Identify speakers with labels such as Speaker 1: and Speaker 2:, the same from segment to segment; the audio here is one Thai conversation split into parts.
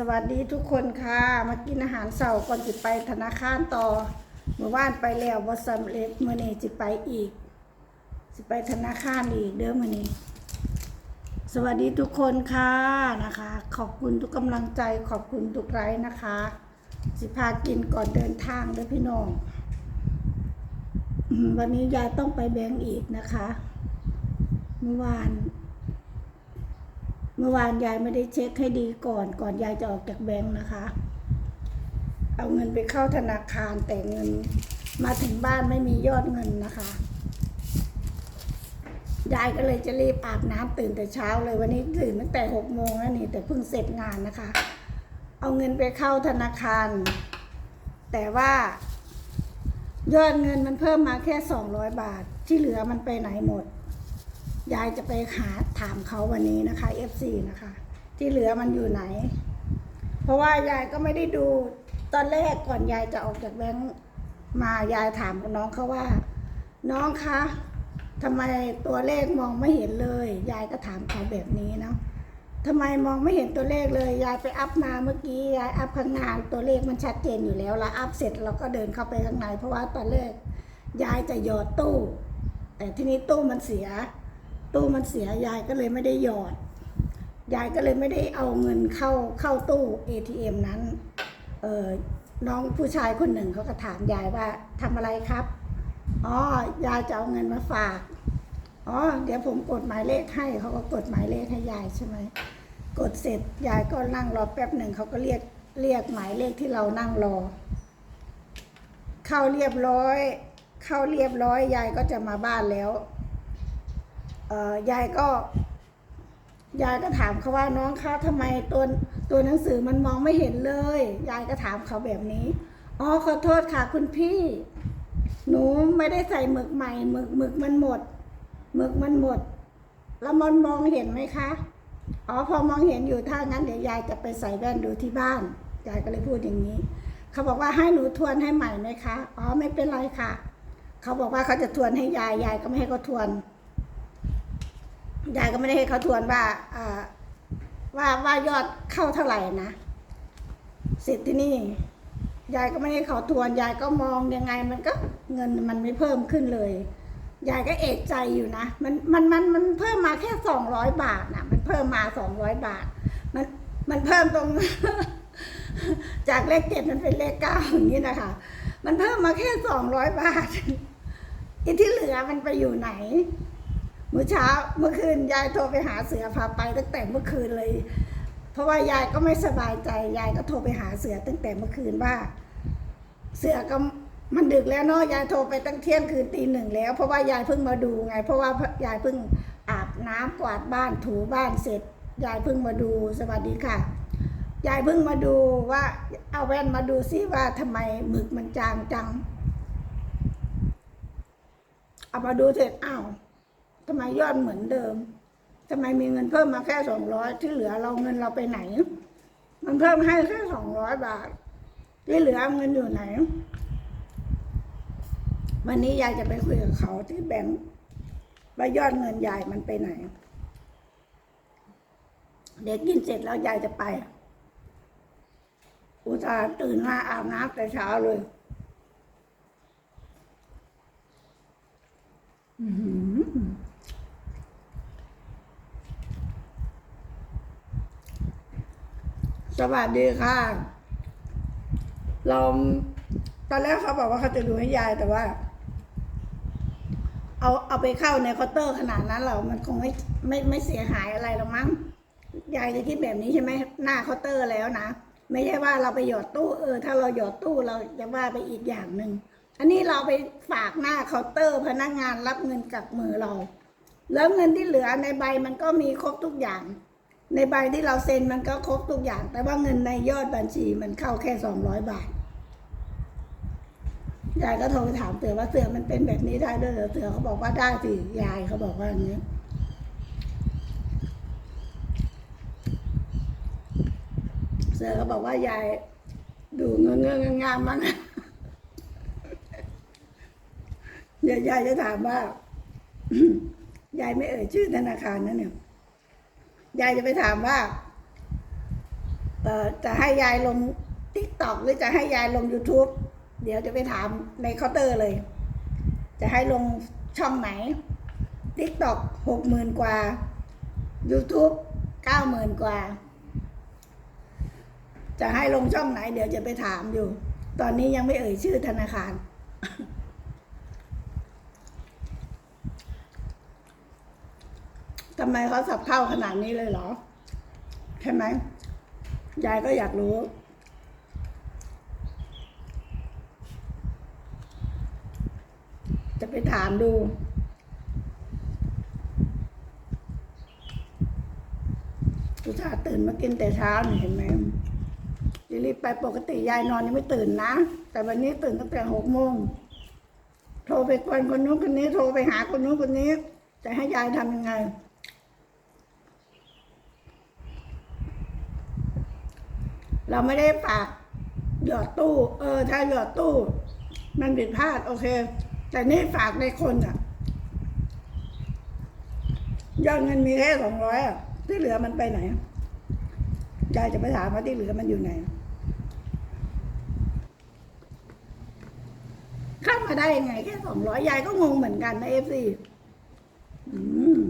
Speaker 1: สวัสดีทุกคนค่ะ มากินอาหารเสาร์ก่อนจิไปธนาคารต่อเมื่อวานไปแล้วว่าสำเร็จเมื่อนี้จิไปอีกจิไปธนาคารอีกเด้อมื่อนี้ สวัสดีทุกคนค่ะนะคะ ขอบคุณทุกกำลังใจขอบคุณทุกไลค์นะคะ สิพากินก่อนเดินทางเด้อพี่น้องวันนี้ยายต้องไปแบงก์อีกนะคะ เมื่อวาน เมื่อวานยายไม่ได้เช็คให้ดีก่อน ก่อนยายจะออกจากแบงค์นะคะ เอาเงินไปเข้าธนาคารแต่เงินมาถึงบ้านไม่มียอดเงินนะคะ ยายก็เลยจะรีบอาบน้ำตื่นแต่เช้าเลยวันนี้ตื่นตั้งแต่หกโมงแล้วนี่แต่เพิ่งเสร็จงานนะคะ เอาเงินไปเข้าธนาคาร แต่ว่ายอดเงินมันเพิ่มมาแค่สองร้อยบาทที่เหลือมันไปไหนหมด ยายจะไปหา ถามเขาวันนี้นะคะ FC นะคะ ที่เหลือมันอยู่ไหน เพราะว่ายายก็ไม่ได้ดูตอนแรกก่อนยายจะออกจากแบงค์มายายถามกับน้องเขาว่า น้องคะทำไมตัวเลขมองไม่เห็นเลย ยายก็ถามเขาแบบนี้เนาะทำไมมองไม่เห็นตัวเลขเลย ยายไปอัพมาเมื่อกี้ยายอัพข้างหน้าตัวเลขมันชัดเจนอยู่แล้วแล้วอัพเสร็จเราก็เดินเข้าไปข้างในเพราะว่าตอนแรกยายจะหยอดตู้ แต่ทีนี้ตู้มันเสีย ตู้มันเสียยายก็เลยไม่ได้หยอด ยายก็เลยไม่ได้เอาเงินเข้าเข้าตู้ ATM นั้น เออน้องผู้ชายคนหนึ่งเขาก็ถามยายว่าทำอะไรครับ อ๋อยายจะเอาเงินมาฝาก อ๋อ เดี๋ยวผมกดหมายเลขให้ เขาก็กดหมายเลขให้ยายใช่ไหม กดเสร็จยายก็นั่งรอแป๊บหนึ่งเขาก็เรียกเรียกหมายเลขที่เรานั่งรอ เข้าเรียบร้อย เข้าเรียบร้อยยายก็จะมาบ้านแล้ว ยายก็ ยายก็ถามเขาว่าน้องคะทำไมตัวตัวหนังสือมันมองไม่เห็นเลย ยายก็ถามเขาแบบนี้อ๋อขอโทษค่ะคุณพี่ หนูไม่ได้ใส่หมึกใหม่หมึกหมึกมันหมดหมึกมันหมด แล้วมันมองเห็นไหมคะอ๋อพอมองเห็นอยู่ถ้างั้นเดี๋ยวยายจะไปใส่แว่นดูที่บ้านยายก็เลยพูดอย่างนี้ เขาบอกว่าให้หนูทวนให้ใหม่ไหมคะ อ๋อไม่เป็นไรค่ะ เขาบอกว่าเขาจะทวนให้ยาย ยายก็ไม่ให้เขาทวน ยายก็ไม่ได้ให้เขาทวนว่าว่าว่ายอดเข้าเท่าไหร่นะเสร็จที่นี่ ยายก็ไม่ให้เขาทวน ยายก็มองยังไง มันก็เงินมันไม่เพิ่มขึ้นเลย ยายก็เอกใจอยู่นะ มันมันมันมันเพิ่มมาแค่สองร้อยบาทนะมันเพิ่มมาสองร้อยบาท มันมันเพิ่มตรง จากเลขเจ็ดมันเป็นเลขเก้าอย่างนี้นะคะ มันเพิ่มมาแค่สองร้อยบาทอีที่เหลือมันไปอยู่ไหน เมื่อเช้าเมื่อคืนยายโทรไปหาเสือพาไปตั้งแต่เมื่อคืนเลย เพราะว่ายายก็ไม่สบายใจยายก็โทรไปหาเสือตั้งแต่เมื่อคืนว่า เสือก็มันดึกแล้วเนาะยายโทรไปตั้งเที่ยงคืนตีหนึ่งแล้ว เพราะว่ายายเพิ่งมาดูไง เพราะว่ายายเพิ่งอาบน้ำกวาดบ้านถูบ้านเสร็จยายเพิ่งมาดูสวัสดีค่ะยายเพิ่งมาดูว่า เอาแว่นมาดูซิว่าทำไมหมึกมันจางจังเอามาดูเสร็จอ้าว ทำไมยอดเหมือนเดิมทำไมมีเงินเพิ่มมาแค่สองร้อยที่เหลือเราเงินเราไปไหน มันเพิ่มให้แค่สองร้อยบาทที่เหลือเงินอยู่ไหน วันนี้ยายจะไปคุยกับเขาที่แบงค์ว่ายอดเงินยายมันไปไหน เดี๋ยวกินเสร็จแล้วยายจะไป อุตส่าห์ตื่นมาอาบน้ำแต่เช้าเลย อื้อหือ สวัสดีค่ะเราตอนแรกเขาบอกว่าเขาจะดูให้ยายแต่ว่า เอาเอาไปเข้าในคาน์เตอร์ขนาดนั้นเรามันคงไม่ไม่ไม่เสียหายอะไรหรอกมั้งยายจะคิดแบบนี้ใช่ไหมหน้าเคาน์เตอร์แล้วนะไม่ใช่ว่าเราไปหยอดตู้เออ ถ้าเราหยอดตู้เราจะว่าไปอีกอย่างหนึ่งอันนี้เราไปฝากหน้าเคาน์เตอร์พนักงานรับเงินกับมือเรา แล้วเงินที่เหลือในใบมันก็มีครบทุกอย่าง ในใบที่เราเซ็นมันก็ครบทุกอย่าง แต่ว่าเงินในยอดบัญชีมันเข้าแค่สองร้อยบาทยายก็โทรไปถามเสือว่าเสือมันเป็นแบบนี้ได้ด้วยเหรอเสือเขาบอกว่าได้สิยายเขาบอกว่าอย่างนี้เสือเขาบอกว่ายายดูเงินเงินงามมั้งเดี๋ยวยายจะถามว่ายายไม่เอ่ยชื่อธนาคารนั่นเนี่ย ยายจะไปถามว่าเอออจะให้ยายลงทิกตอกหรือจะให้ยายลง YouTube เดี๋ยวจะไปถามในเคาน์เตอร์เลย จะให้ลงช่องไหนทิกตอกหกหมื่นกว่า YouTube เก้าหมื่นกว่า จะให้ลงช่องไหน เดี๋ยวจะไปถามอยู่ ตอนนี้ยังไม่เอ่ยชื่อธนาคาร ทำไมเขาสับเท่าขนาดนี้เลยเหรอ ใช่ไหมยายก็อยากรู้ จะไปถามดูสุชาติตื่นมากินแต่เช้านี่เห็นไหมรีบไปปกติยายนอนยังไม่ตื่นนะ แต่วันนี้ตื่นตั้งแต่หกโมงโทรไปกวนคนนู้นคนนี้โทรไปหาคนนู้นคนนี้ จะให้ยายทำยังไง เราไม่ได้ฝากหยอดตู้ เออ ถ้าหยอดตู้ มันผิดพลาด โอเค แต่นี่ฝากในคนอะยอดเงินมีแค่สองร้อยอะที่เหลือมันไปไหนยายจะไปถามว่าที่เหลือมันอยู่ไหนเข้ามาได้ยังไงแค่สองร้อยยายก็งงเหมือนกันนะเอฟซีอืม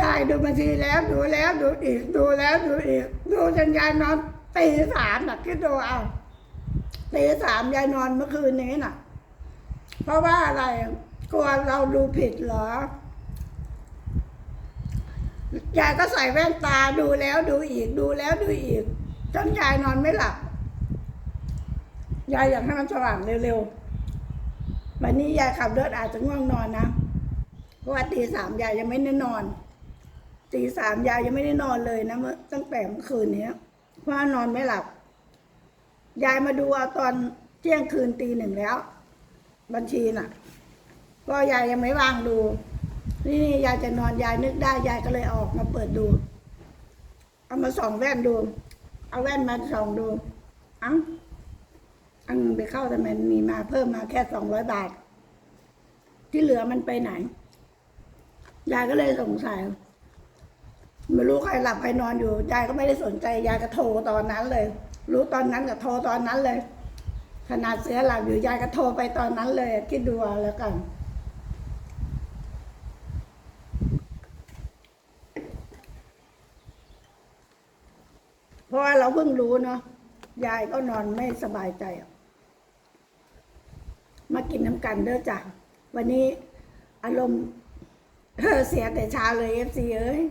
Speaker 1: ยาย ดูบัญชีแล้วดูแล้วดูอีกดูแล้วดูอีกดูจนยายนอนตีสามน่ะคิดดูเอาตีสามยายนอนเมื่อคืนนี้น่ะ เพราะว่าอะไรกลัวเราดูผิดเหรอยายก็ใส่แว่นตาดูแล้วดูอีกดูแล้วดูอีกจนยายนอนไม่หลับยายอยากให้มันสว่างเร็วๆวันนี้ยายขับรถอาจจะง่วงนอนนะเพราะว่าตีสามยายยังไม่ได้นอน ตีสามยายยังไม่ได้นอนเลยนะเมื่อตั้งแต่เมื่อคืนเนี้ยเพราะนอนไม่หลับ ยายมาดูเอาตอนเที่ยงคืนตีหนึ่งแล้ว บัญชีน่ะ ก็ยายยังไม่วางดู นี่ยายจะนอนยายนึกได้ยายก็เลยออกมาเปิดดู เอามาส่องแว่นดู เอาแว่นมาส่องดูอ้าอันไปเข้าทำไมมันมีมาเพิ่มมาแค่สองร้อยบาท ที่เหลือมันไปไหน ยายก็เลยสงสัย ไม่รู้ใครหลับใครนอนอยู่ยายก็ไม่ได้สนใจยายก็โทรตอนนั้นเลย รู้ตอนนั้นก็โทรตอนนั้นเลย ขนาดเสือหลับอยู่ยายก็โทรไปตอนนั้นเลยคิดดูเอาแล้วกันเพราะว่าเราเพิ่งรู้เนาะยายก็นอนไม่สบายใจอะมากินน้ำกันเด้อจ้ะวันนี้อารมณ์เออเสียแต่เช้าเลยเอฟซีเอ้ย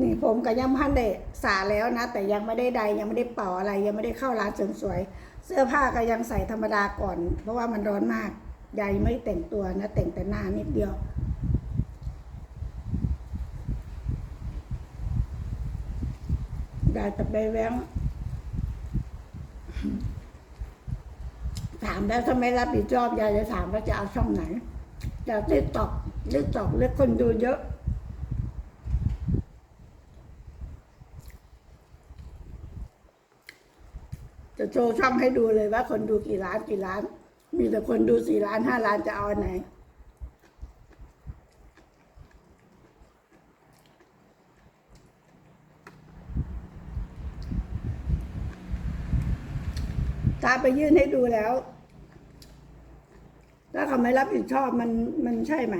Speaker 1: นี่ผมก็ยังพันได้สาแล้วนะ แต่ยังไม่ได้ใดยังไม่ได้เป่าอะไร ยังไม่ได้เข้าร้านเสริมสวย เสื้อผ้าก็ยังใส่ธรรมดาก่อน เพราะว่ามันร้อนมากยายไม่แต่งตัวนะ แต่งแต่หน้านิดเดียวยายจะไปแว้งถามแล้วถ้าไม่รับผิดชอบยายจะถามว่าจะเอาช่องไหนจะติ๊กตอกติ๊กตอกเล็กคนดูเยอะ จะโชว์ช่องให้ดูเลยว่าคนดูกี่ล้านกี่ล้าน มีแต่คนดูสี่ล้านห้าล้านจะเอาไหนตาไปยื่นให้ดูแล้ว ถ้าเขาไม่รับผิดชอบมันมันใช่ไหม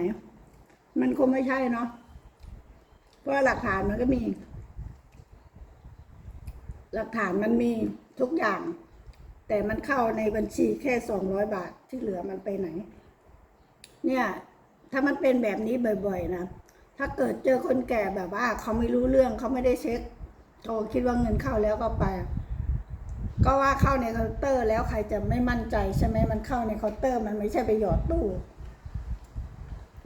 Speaker 1: มันคงไม่ใช่เนาะ เพราะหลักฐานมันก็มี หลักฐานมันมีทุกอย่าง แต่มันเข้าในบัญชีแค่สองร้อยบาทที่เหลือมันไปไหน เนี่ย ถ้ามันเป็นแบบนี้บ่อย ๆ นะ ถ้าเกิดเจอคนแก่แบบว่า เขาไม่รู้เรื่องเขาไม่ได้เช็คโทรคิดว่าเงินเข้าแล้วก็ไป ก็ว่าเข้าในเคาน์เตอร์แล้วใครจะไม่มั่นใจใช่ไหมมันเข้าในเคาน์เตอร์มันไม่ใช่ไปหยอดตู้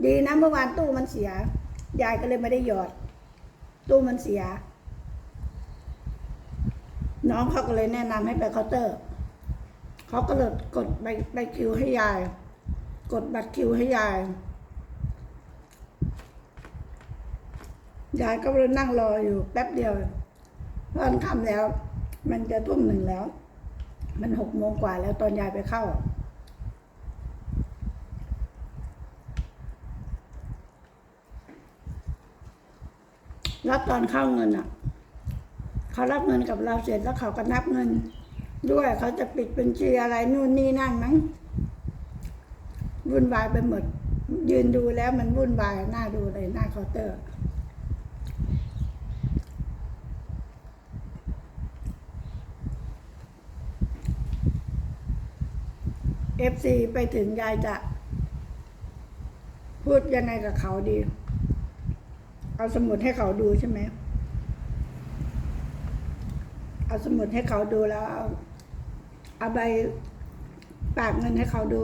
Speaker 1: ดีนะเมื่อวานตู้มันเสีย ยายก็เลยไม่ได้หยอด ตู้มันเสีย น้องเขาก็เลยแนะนำให้ไปเคาน์เตอร์ เขาก็เลยกดใบใบคิวให้ยาย กดบัตรคิวให้ยาย ยายก็เลยนั่งรออยู่แป๊บเดียวตอนทำแล้ว มันจะทุ่มหนึ่งแล้ว มันหกโมงกว่าแล้วตอนยายไปเข้า รับตอนเข้าเงินอะ เขารับเงินกับเราเสร็จแล้วเขาก็นับเงิน ด้วยเขาจะปิดบัญชีอะไรนู่นนี่นั่นมั้งวุ่นวายไปหมด ยืนดูแล้วมันวุ่นวายน่าดูเลยหน้าเคาน์เตอร์เอฟซีไปถึงยายจะ พูดยังไงกับเขาดี เอาสมุดให้เขาดูใช่ไหมเอาสมุดให้เขาดูแล้ว เอาใบปากเงินให้เขาดู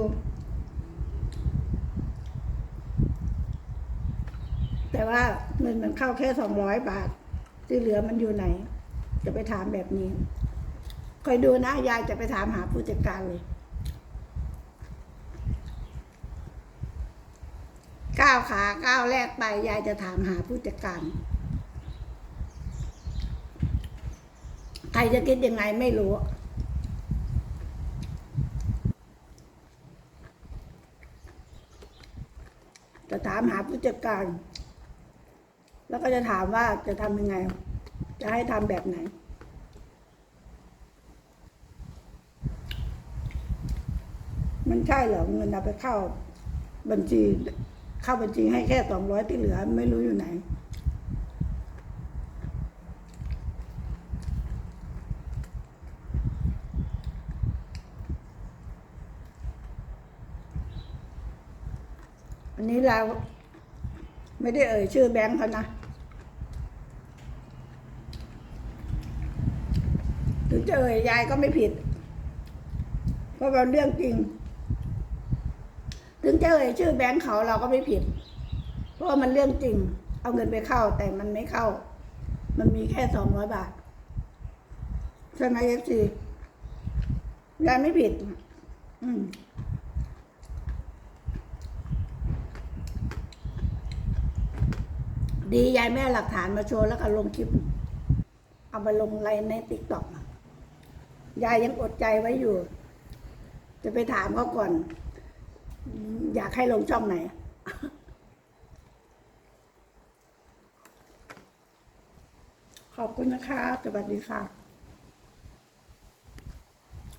Speaker 1: แต่ว่าเงินมันเข้าแค่สองร้อยบาท ที่เหลือมันอยู่ไหน จะไปถามแบบนี้คอยดูนะ ยายจะไปถามหาผู้จัดการเลยก้าวขาก้าวแรกไป ยายจะถามหาผู้จัดการ ใครจะคิดยังไงไม่รู้ จะถามหาผู้จัดการ แล้วก็จะถามว่าจะทำยังไง จะให้ทำแบบไหน มันใช่เหรอเงินเอาไปเข้าบัญชี เข้าบัญชีให้แค่สองร้อยที่เหลือไม่รู้อยู่ไหน นี้เราไม่ได้เอ่ยชื่อแบงค์เขานะ ถึงจะเอ่ยยายก็ไม่ผิด เพราะเป็นเรื่องจริง ถึงจะเอ่ยชื่อแบงค์เขาเราก็ไม่ผิด เพราะมันเรื่องจริง เอาเงินไปเข้าแต่มันไม่เข้า มันมีแค่สองร้อยบาท ใช่ไหมเอฟซียายไม่ผิด อืม ดียายแม่หลักฐานมาโชว์แล้วก็ลงคลิป เอามาลงไลน์ในติ๊กต็อกยายยังอดใจไว้อยู่ จะไปถามเขาก่อน อยากให้ลงช่องไหน ขอบคุณนะคะ สวัสดีค่ะ